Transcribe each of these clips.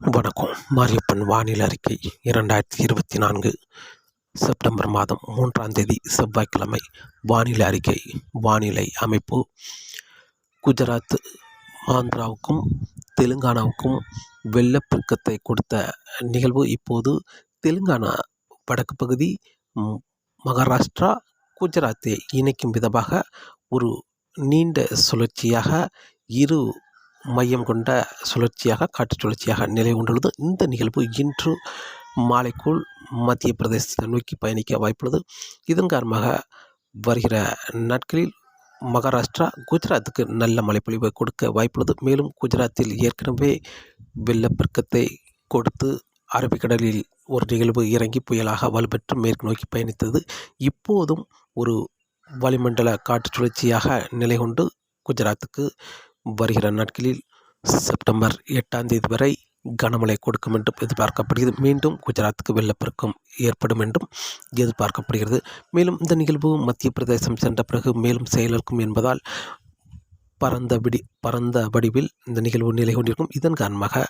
வணக்கம். மாரியப்பன் வானிலை அறிக்கை இரண்டாயிரத்தி இருபத்தி நான்கு செப்டம்பர் மாதம் மூன்றாம் தேதி செவ்வாய்க்கிழமை. வானிலை அறிக்கை வானிலை அமைப்பு. குஜராத் ஆந்திராவுக்கும் தெலுங்கானாவுக்கும் வெள்ளப்பெருக்கத்தை கொடுத்த நிகழ்வு இப்போது தெலுங்கானா வடக்கு பகுதி மகாராஷ்டிரா குஜராத்தை இணைக்கும் விதமாக ஒரு நீண்ட சுழற்சியாக இரு மையம் கொண்ட சுழற்சியாக காற்று சுழற்சியாக நிலை கொண்டுள்ளது இந்த நிகழ்வு இன்று மாலைக்குள் மத்திய பிரதேசத்தை நோக்கி பயணிக்க வாய்ப்புள்ளது. இதன் காரணமாக வருகிற நாட்களில் மகாராஷ்டிரா குஜராத்துக்கு நல்ல மழைப்பொழிவை கொடுக்க வாய்ப்புள்ளது. மேலும் குஜராத்தில் ஏற்கனவே வெள்ளப்பெருக்கத்தை கொடுத்து அரபிக்கடலில் ஒரு நிகழ்வு இறங்கி புயலாக வலுப்பெற்று மேற்கு நோக்கி பயணித்தது. இப்போதும் ஒரு வளிமண்டல காற்று சுழற்சியாக நிலை கொண்டு குஜராத்துக்கு வருகிற நாட்களில் செப்டம்பர் எட்டாம் தேதி வரை கனமழை கொடுக்கும் என்றும் எதிர்பார்க்கப்படுகிறது. மீண்டும் குஜராத்துக்கு வெள்ளப்பெருக்கம் ஏற்படும் என்றும் எதிர்பார்க்கப்படுகிறது. மேலும் இந்த நிகழ்வு மத்திய பிரதேசம் சென்ற பிறகு மேலும் செயலிருக்கும் என்பதால் பரந்த விடி பரந்த வடிவில் இந்த நிகழ்வு நிலை கொண்டிருக்கும் இதன் காரணமாக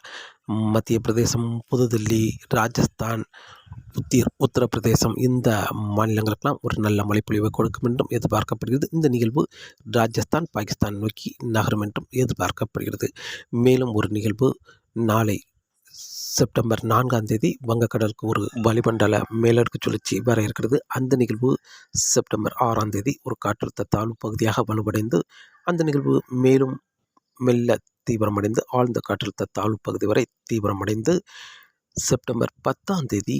மத்திய பிரதேசம் புதுதில்லி ராஜஸ்தான் உத்திர உத்தரப்பிரதேசம் இந்த மாநிலங்களுக்கெல்லாம் ஒரு நல்ல மழைப்பொழிவை கொடுக்கும் என்றும் எதிர்பார்க்கப்படுகிறது. இந்த நிகழ்வு ராஜஸ்தான் பாகிஸ்தான் நோக்கி நகரும் என்றும் எதிர்பார்க்கப்படுகிறது. மேலும் ஒரு நிகழ்வு நாளை செப்டம்பர் நான்காம் தேதி வங்கக்கடலுக்கு ஒரு வளிமண்டல மேலடுக்கு சுழற்சி வர இருக்கிறது. அந்த நிகழ்வு செப்டம்பர் ஆறாம் தேதி ஒரு காற்றழுத்த தாழ்வு பகுதியாக வலுவடைந்து அந்த நிகழ்வு மேலும் மெல்ல தீவிரமடைந்து ஆழ்ந்த காற்றழுத்த தாழ்வு பகுதி வரை தீவிரமடைந்து செப்டம்பர் பத்தாம் தேதி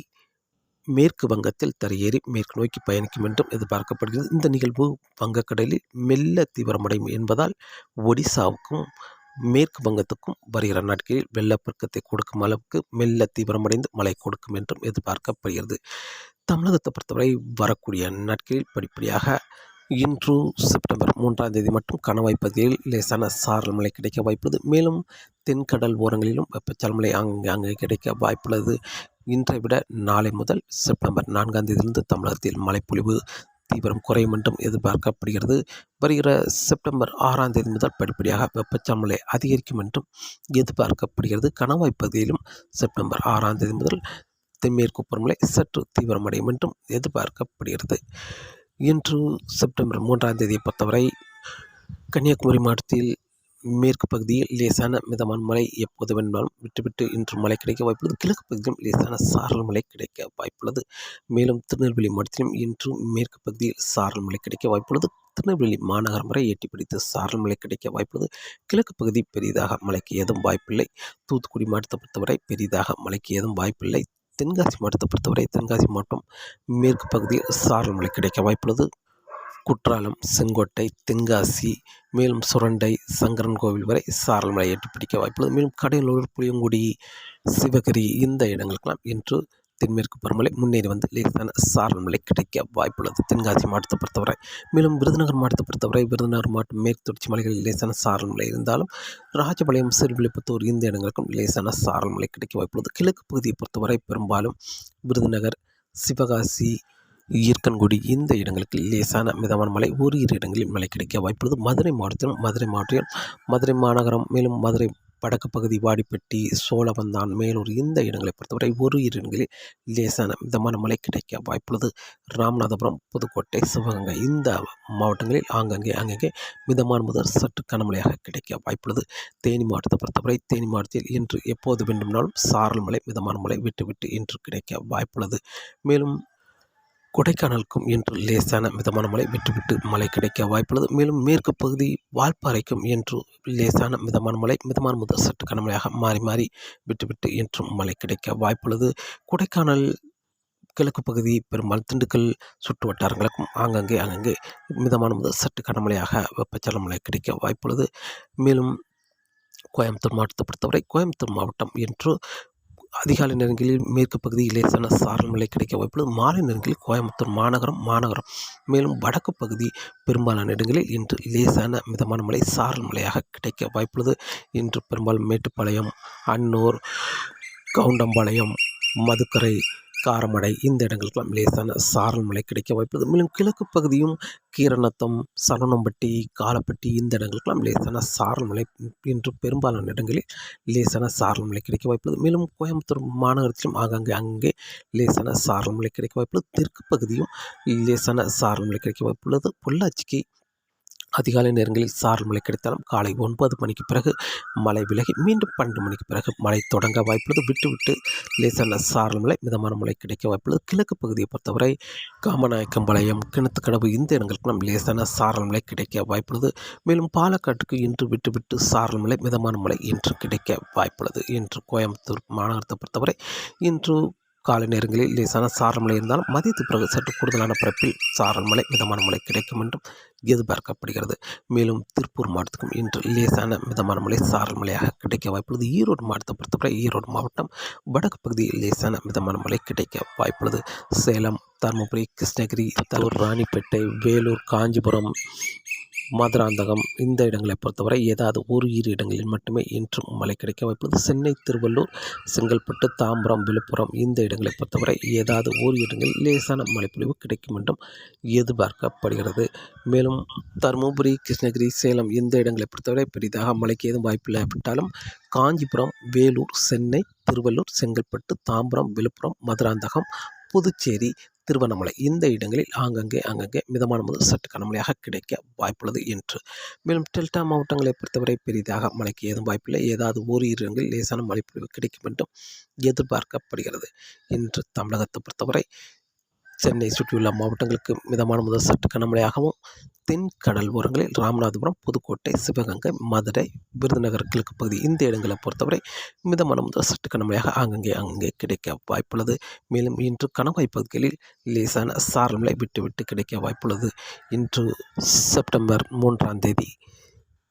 மேற்கு வங்கத்தில் தரையேறி மேற்கு நோக்கி பயணிக்கும் என்றும் எதிர்பார்க்கப்படுகிறது. இந்த நிகழ்வு வங்கக்கடலில் மெல்ல தீவிரமடையும் என்பதால் ஒடிசாவுக்கும் மேற்கு வங்கத்துக்கும் வருகிற நாட்களில் வெள்ளப்பெருக்கத்தை கொடுக்கும் அளவுக்கு மெல்ல தீவிரமடைந்து மழை கொடுக்கும் என்றும் எதிர்பார்க்கப்படுகிறது. தமிழகத்தை பொறுத்தவரை வரக்கூடிய நாட்களில் படிப்படியாக இன்று செப்டம்பர் மூன்றாம் தேதி மட்டும் கணவாய் பகுதியில் லேசான சாரல் மழை கிடைக்க வாய்ப்புள்ளது. மேலும் தென்கடல் ஓரங்களிலும் வெப்பச்சால் மழை அங்கே அங்கே கிடைக்க வாய்ப்புள்ளது. இன்றை விட நாளை முதல் செப்டம்பர் நான்காம் தேதியிலிருந்து தமிழகத்தில் மழைப்பொழிவு தீவிரம் குறையும் என்றும் எதிர்பார்க்கப்படுகிறது. வருகிற செப்டம்பர் ஆறாம் தேதி முதல் படிப்படியாக வெப்பச்சமலை அதிகரிக்கும் என்றும் எதிர்பார்க்கப்படுகிறது. கணவாய் பகுதியிலும் செப்டம்பர் ஆறாம் தேதி முதல் தென்மேற்கு பருவமழை சற்று தீவிரமடையும் என்றும் எதிர்பார்க்கப்படுகிறது. இன்று செப்டம்பர் மூன்றாம் தேதியை பொறுத்தவரை கன்னியாகுமரி மாவட்டத்தில் மேற்கு பகுதியில் லேசான மிதமான மழை எப்போது வேண்டாலும் விட்டுவிட்டு இன்று மழை கிடைக்க வாய்ப்புள்ளது. கிழக்கு பகுதியிலும் லேசான சாரல் மழை கிடைக்க வாய்ப்புள்ளது. மேலும் திருநெல்வேலி மாவட்டத்திலும் இன்று மேற்கு பகுதியில் சாரல் மழை கிடைக்க வாய்ப்புள்ளது. திருநெல்வேலி மாநகரம் வரை எட்டி பிடித்து சாரல் மழை கிடைக்க வாய்ப்புள்ளது. கிழக்கு பகுதி பெரிதாக மழைக்கு ஏதும் வாய்ப்பில்லை. தூத்துக்குடி மாவட்டத்தை பொறுத்தவரை பெரிதாக மழைக்கு ஏதும் வாய்ப்பில்லை. தென்காசி மாவட்டத்தை பொறுத்தவரை தென்காசி மாவட்டம் மேற்கு பகுதியில் சாரல் மழை கிடைக்க வாய்ப்புள்ளது. குற்றாலம் செங்கோட்டை தென்காசி மேலும் சுரண்டை சங்கரன் கோவில் வரை சாரல் மலை ஏற்றி பிடிக்க வாய்ப்புள்ளது. மேலும் கடையலூர் புளியங்குடி சிவகிரி இந்த இடங்களுக்கெல்லாம் இன்று தென்மேற்கு பருமலை முன்னேறி வந்து லேசான சாரல் மலை கிடைக்க வாய்ப்புள்ளது. தென்காசி மாவட்டத்தை பொறுத்தவரை மேலும் விருதுநகர் மாவட்டத்தை பொறுத்தவரை விருதுநகர் மாவட்டம் மேற்கு தொடர்ச்சி மலைகளில் லேசான சாரல் மலை இருந்தாலும் ராஜபாளையம் சிறுவிழிப்புத்தூர் இந்த இடங்களுக்கும் லேசான சாரல் மலை கிடைக்க வாய்ப்புள்ளது. கிழக்கு பகுதியை பொறுத்தவரை பெரும்பாலும் விருதுநகர் சிவகாசி ஈர்க்கன்குடி இந்த இடங்களுக்கு லேசான மிதமான மழை ஒரு இரு இடங்களில் மழை கிடைக்க வாய்ப்புள்ளது. மதுரை மாவட்டத்திலும் மதுரை மாவட்டத்தில் மதுரை மாநகரம் மேலும் மதுரை வடக்கு பகுதி வாடிப்பட்டி சோழவந்தான் மேலூர் இந்த இடங்களை பொறுத்தவரை ஒரு இரு இடங்களில் லேசான மிதமான மழை கிடைக்க வாய்ப்புள்ளது. ராமநாதபுரம் புதுக்கோட்டை சிவகங்கை இந்த மாவட்டங்களில் ஆங்கங்கே அங்கங்கே மிதமான முதல் சற்று கனமழையாக கிடைக்க வாய்ப்புள்ளது. தேனி மாவட்டத்தை பொறுத்தவரை தேனி மாவட்டத்தில் இன்று எப்போது வேண்டுமானாலும் சாரல் மழை மிதமான மழை விட்டு விட்டு இன்று கிடைக்க வாய்ப்புள்ளது. மேலும் கொடைக்கானலுக்கும் இன்று லேசான மிதமான மழை விட்டுவிட்டு மழை கிடைக்க வாய்ப்புள்ளது. மேலும் மேற்கு பகுதி வால்பாறைக்கும் இன்று லேசான மிதமான மழை மிதமான முதல் சற்று கனமழையாக மாறி மாறி விட்டுவிட்டு இன்றும் மழை கிடைக்க வாய்ப்புள்ளது. கொடைக்கானல் கிழக்கு பகுதி பெரும்பாலும் திண்டுக்கல் சுற்று வட்டாரங்களுக்கும் ஆங்கங்கே அங்கங்கே மிதமான முதல் சற்று கனமழையாக வெப்பச்சலன மழை கிடைக்க வாய்ப்புள்ளது. மேலும் கோயம்புத்தூர் மாவட்டத்தை பொறுத்தவரை கோயம்புத்தூர் மாவட்டம் இன்று அதிகாலை நேரங்களில் மேற்கு பகுதியில் லேசான சாரல் மழை கிடைக்க வாய்ப்புள்ளது. மாலை நேரங்களில் கோயம்புத்தூர் மாநகரம் மாநகரம். மேலும் வடக்கு பகுதி பெரும்பாலான இடங்களில் இன்று லேசான மிதமான மழை சாரல் மழையாக கிடைக்க வாய்ப்புள்ளது. இன்று பெரும்பாலும் மேட்டுப்பாளையம் அன்னூர் கவுண்டம்பாளையம் மதுக்கரை காரமடை. இந்த இடங்களுக்கெல்லாம் லேசான சாரல் மழை கிடைக்க வாய்ப்பது மேலும் கிழக்கு பகுதியும் கீரநத்தம் சரவணம்பட்டி காலப்பட்டி இந்த இடங்களுக்கெல்லாம் லேசான சாரல் மழை. இன்று பெரும்பாலான இடங்களில் லேசான சாரல் மழை கிடைக்க வாய்ப்புள்ளது. மேலும் கோயம்புத்தூர் மாநகரத்திலும் ஆங்காங்கே அங்கே லேசான சாரல் மழை கிடைக்க வாய்ப்புள்ளது. தெற்கு பகுதியும் லேசான சாரல் மழை கிடைக்க வாய்ப்புள்ளது. பொள்ளாச்சிக்கு அதிகாலை நேரங்களில் சாரல் மழை கிடைத்தாலும் காலை ஒன்பது மணிக்கு பிறகு மழை விலகி மீண்டும் பன்னெண்டு மணிக்கு பிறகு மழை தொடங்க வாய்ப்புள்ளது. விட்டு விட்டு லேசான சாரல் மழை மிதமான மழை கிடைக்க வாய்ப்புள்ளது. கிழக்கு பகுதியை பொறுத்தவரை காமநாயக்கம்பாளையம் கிணத்துக்கடவு இந்த இடங்களுக்கெல்லாம் லேசான சாரல் மழை கிடைக்க வாய்ப்புள்ளது. மேலும் பாலக்காட்டுக்கு இன்று விட்டு விட்டு சாரல் மழை மிதமான மழை இன்று கிடைக்க வாய்ப்புள்ளது. இன்று கோயம்புத்தூர் மாநகரத்தை பொறுத்தவரை இன்று காலை நேரங்களில் லேசான சாரல் மழை இருந்தாலும் மதியத்து பிறகு சற்று கூடுதலான பரப்பில் சாரல் மழை மிதமான மழை கிடைக்கும் என்றும் எதிர்பார்க்கப்படுகிறது. மேலும் திருப்பூர் மாவட்டத்துக்கும் இன்று லேசான மிதமான மழை சாரல் மழையாக கிடைக்க வாய்ப்புள்ளது. ஈரோடு மாவட்டத்தை பொறுத்தவரை ஈரோடு மாவட்டம் வடக்கு பகுதியில் லேசான மிதமான மழை கிடைக்க வாய்ப்புள்ளது. சேலம் தருமபுரி கிருஷ்ணகிரி தலூர் ராணிப்பேட்டை வேலூர் காஞ்சிபுரம் மதுராந்தகம் இந்த இடங்களை பொறுத்தவரை ஏதாவது ஒரு இரு இடங்களில் மட்டுமே இன்றும் மழை கிடைக்க வாய்ப்புள்ளது. சென்னை திருவள்ளூர் செங்கல்பட்டு தாம்பரம் விழுப்புரம் இந்த இடங்களை பொறுத்தவரை ஏதாவது ஒரு இடங்களில் லேசான மழைப்பொழிவு கிடைக்கும் என்றும் எதிர்பார்க்கப்படுகிறது. மேலும் தருமபுரி கிருஷ்ணகிரி சேலம் இந்த இடங்களை பொறுத்தவரை பெரிதாக மழைக்கு ஏதும் வாய்ப்பில்லை விட்டாலும் காஞ்சிபுரம் வேலூர் சென்னை திருவள்ளூர் செங்கல்பட்டு தாம்பரம் விழுப்புரம் மதுராந்தகம் புதுச்சேரி திருவண்ணாமலை இந்த இடங்களில் ஆங்கங்கே அங்கங்கே மிதமான முதல் சற்று கனமழையாக கிடைக்க வாய்ப்புள்ளது என்று. மேலும் டெல்டா மாவட்டங்களை பொறுத்தவரை பெரிதாக மழைக்கு ஏதும் வாய்ப்பில்லை. ஏதாவது ஓரிரு இடங்களில் லேசான மழைப்பொழிவு கிடைக்கும் என்றும் எதிர்பார்க்கப்படுகிறது. இன்று தமிழகத்தை பொறுத்தவரை சென்னை சுற்றியுள்ள மாவட்டங்களுக்கு மிதமான முதல் சற்று கனமழையாகவும் தென் கடல் ஓரங்களில் ராமநாதபுரம் புதுக்கோட்டை சிவகங்கை மதுரை விருதுநகர் கிழக்கு பகுதி இந்த இடங்களை பொறுத்தவரை மிதமான முதல் சற்று கனமழையாக அங்கங்கே அங்கே கிடைக்க வாய்ப்புள்ளது. மேலும் இன்று கணவாய் பகுதிகளில் லேசான சாரல் விட்டுவிட்டு விட்டு விட்டு கிடைக்க வாய்ப்புள்ளது. இன்று செப்டம்பர் மூன்றாம் தேதி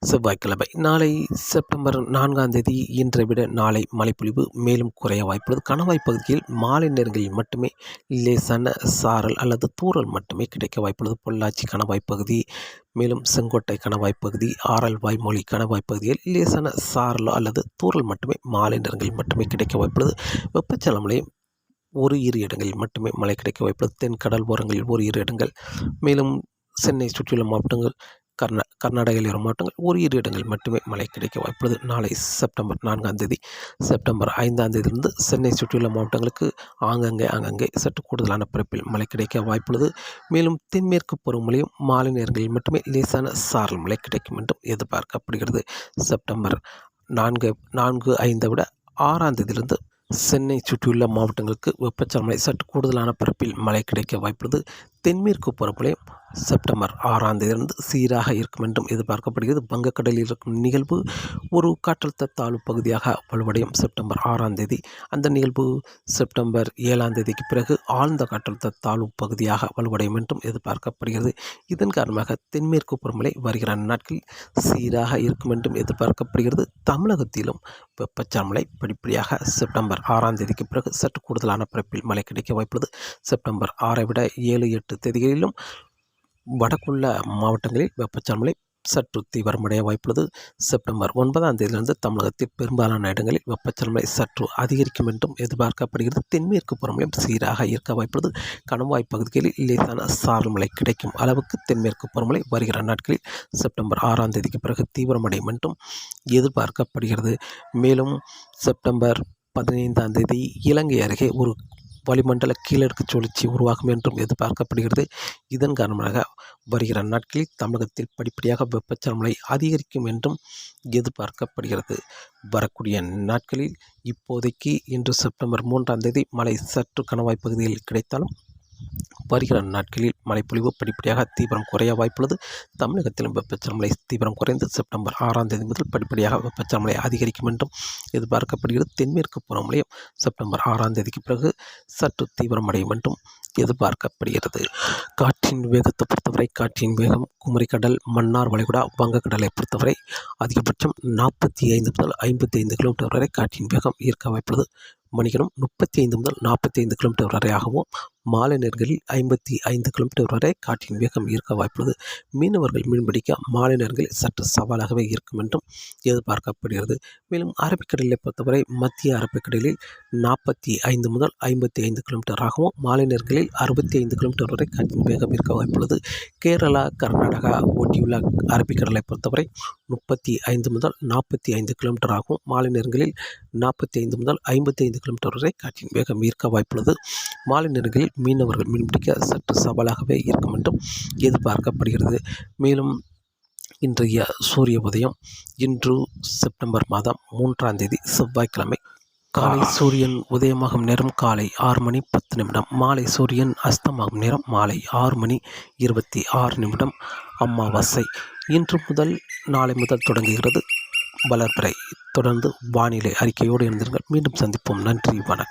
செவ்வாய்க்கிழமை. நாளை செப்டம்பர் நான்காம் தேதி இன்றை விட நாளை மழைப்பொழிவு மேலும் குறைய வாய்ப்புள்ளது. கணவாய் பகுதியில் மாலை நேரங்களில் மட்டுமே லேசான சாரல் அல்லது தூறல் மட்டுமே கிடைக்க வாய்ப்புள்ளது. பொள்ளாச்சி கணவாய் பகுதி மேலும் செங்கோட்டை கணவாய் பகுதி ஆரல் வாய்மொழி கணவாய் பகுதியில் லேசான சாரலோ அல்லது தூறல் மட்டுமே மாலை நேரங்களில் மட்டுமே கிடைக்க வாய்ப்புள்ளது. வெப்பச்சலமலை ஒரு இரு இடங்களில் மட்டுமே மழை கிடைக்க வாய்ப்புள்ளது. தென் கடல் ஓரங்களில் ஒரு இரு இடங்கள் மேலும் சென்னை சுற்றியுள்ள மாவட்டங்கள் கர்நா கர்நாடகையில் வரும் மாவட்டங்கள் ஒரு இரு இடங்களில் மட்டுமே மழை கிடைக்க வாய்ப்புள்ளது நாளை செப்டம்பர் நான்காம் தேதி செப்டம்பர் ஐந்தாம் தேதியிலிருந்து சென்னை சுற்றியுள்ள மாவட்டங்களுக்கு ஆங்கங்கே ஆங்கங்கே சற்று கூடுதலான பரப்பில் மழை கிடைக்க வாய்ப்புள்ளது மேலும் தென்மேற்கு பருவமழையும் மாலை நேரங்களில் மட்டுமே லேசான சாரல் மழை கிடைக்கும் என்றும் எதிர்பார்க்கப்படுகிறது. செப்டம்பர் நான்கு நான்கு ஐந்தை விட ஆறாம் தேதியிலிருந்து சென்னை சுற்றியுள்ள மாவட்டங்களுக்கு வெப்பச்சலமழை சற்று கூடுதலான பரப்பில் மழை கிடைக்க வாய்ப்புள்ளது தென்மேற்கு பரப்புலையும் செப்டம்பர் ஆறாம் தேதியிலிருந்து சீராக இருக்கும் என்றும் எதிர்பார்க்கப்படுகிறது. வங்கக்கடலில் இருக்கும் நிகழ்வு ஒரு காற்றழுத்த தாழ்வு பகுதியாக வலுவடையும் செப்டம்பர் ஆறாம் தேதி. அந்த நிகழ்வு செப்டம்பர் ஏழாம் தேதிக்கு பிறகு ஆழ்ந்த காற்றழுத்த தாழ்வு பகுதியாக வலுவடையும் என்றும் எதிர்பார்க்கப்படுகிறது. இதன் காரணமாக தென்மேற்கு புறமலை வருகிற நாட்களில் சீராக இருக்கும் என்றும் எதிர்பார்க்கப்படுகிறது. தமிழகத்திலும் வெப்பச்சலமழை படிப்படியாக செப்டம்பர் ஆறாம் தேதிக்கு பிறகு சற்று கூடுதலான பரப்பில் மழை கிடைக்க வாய்ப்புள்ளது. செப்டம்பர் ஆறை விட ஏழு எட்டு தேதிகளிலும் வடக்குள்ள மாவட்டங்களில் வெப்பச்சலமழை சற்று தீவிரமடைய வாய்ப்புள்ளது. செப்டம்பர் ஒன்பதாம் தேதியிலிருந்து தமிழகத்தில் பெரும்பாலான இடங்களில் வெப்பச்சலமழை சற்று அதிகரிக்கும் என்றும் எதிர்பார்க்கப்படுகிறது. தென்மேற்கு புறமலையும் சீராக இருக்க வாய்ப்புள்ளது. கணவாய் பகுதிகளில் லேசான சாரல் மழை கிடைக்கும் அளவுக்கு தென்மேற்கு புறமலை வருகிற நாட்களில் செப்டம்பர் ஆறாம் தேதிக்கு பிறகு தீவிரமடையும் என்றும் எதிர்பார்க்கப்படுகிறது. மேலும் செப்டம்பர் பதினைந்தாம் தேதி இலங்கை அருகே ஒரு வளிமண்டல கீழடுக்கு சுழற்சி உருவாகும் என்றும் எதிர்பார்க்கப்படுகிறது. இதன் காரணமாக வருகிற நாட்களில் தமிழகத்தில் படிப்படியாக வெப்பச்சலமலை அதிகரிக்கும் என்றும் எதிர்பார்க்கப்படுகிறது. வரக்கூடிய நாட்களில் இப்போதைக்கு இன்று செப்டம்பர் மூன்றாம் தேதி மழை சற்று கணவாய் பகுதியில் கிடைத்தாலும் வருகிற நாட்களில் மழைப்பொழிவு படிப்படியாக தீவிரம் குறைய வாய்ப்புள்ளது. தமிழகத்திலும் வெப்பச்சலமழை தீவிரம் குறைந்து செப்டம்பர் ஆறாம் தேதி முதல் படிப்படியாக வெப்பச்சலமழை அதிகரிக்கும் என்றும் எதிர்பார்க்கப்படுகிறது. தென்மேற்கு பருவமழையும் செப்டம்பர் ஆறாம் தேதிக்கு பிறகு சற்று தீவிரமடையும் என்றும் எதிர்பார்க்கப்படுகிறது. காற்றின் வேகத்தை பொறுத்தவரை காற்றின் வேகம் குமரிக்கடல் மன்னார் வளைகுடா வங்கக்கடலை பொறுத்தவரை அதிகபட்சம் நாற்பத்தி ஐந்து முதல் ஐம்பத்தி ஐந்து கிலோமீட்டர் வரை காற்றின் வேகம் ஈர்க்க வாய்ப்புள்ளது. மணிக்கணும் முப்பத்தி ஐந்து முதல் நாற்பத்தி ஐந்து கிலோமீட்டர் வரையாகவும் மாலை நேரங்களில் ஐம்பத்தி ஐந்து கிலோமீட்டர் வரை காற்றின் வேகம் ஈர்க்க வாய்ப்புள்ளது. மீனவர்கள் மீன்பிடிக்க மாலை நேரங்களில் சற்று சவாலாகவே இருக்கும் என்றும் எதிர்பார்க்கப்படுகிறது. மேலும் அரபிக்கடலை பொறுத்தவரை மத்திய அரபிக்கடலில் நாற்பத்தி ஐந்து முதல் ஐம்பத்தி ஐந்து கிலோமீட்டராகவும் மாலை நேரங்களில் அறுபத்தி ஐந்து கிலோமீட்டர் வரை காற்றின் வேகம் இருக்க வாய்ப்புள்ளது. கேரளா கர்நாடகா ஓட்டியுள்ள அரபிக்கடலை பொறுத்தவரை முப்பத்தி ஐந்து முதல் நாற்பத்தி ஐந்து கிலோமீட்டர் ஆகும். மாலை நேரங்களில் நாற்பத்தி ஐந்து முதல் ஐம்பத்தி ஐந்து கிலோமீட்டர் வரை காற்றின் வேகம் ஈர்க்க வாய்ப்புள்ளது. மாலை நேரங்களில் மீனவர்கள் மீன்பிடிக்க சற்று சவாலாகவே இருக்கும் என்றும் எதிர்பார்க்கப்படுகிறது. மேலும் இன்றைய சூரிய உதயம் இன்று செப்டம்பர் மாதம் மூன்றாம் தேதி செவ்வாய்க்கிழமை காலை சூரியன் உதயமாகும் நேரம் காலை ஆறு மணி பத்து நிமிடம் மாலை சூரியன் அஸ்தமாகும் நேரம் மாலை ஆறு மணி இருபத்தி ஆறு நிமிடம். அமாவாசை இன்று முதல் நாளை முதல் தொடங்குகிறது. வளர்பிறை. தொடர்ந்து வானிலை அறிக்கையோடு இருந்திருங்கள் மீண்டும் சந்திப்போம். நன்றி. வணக்கம்.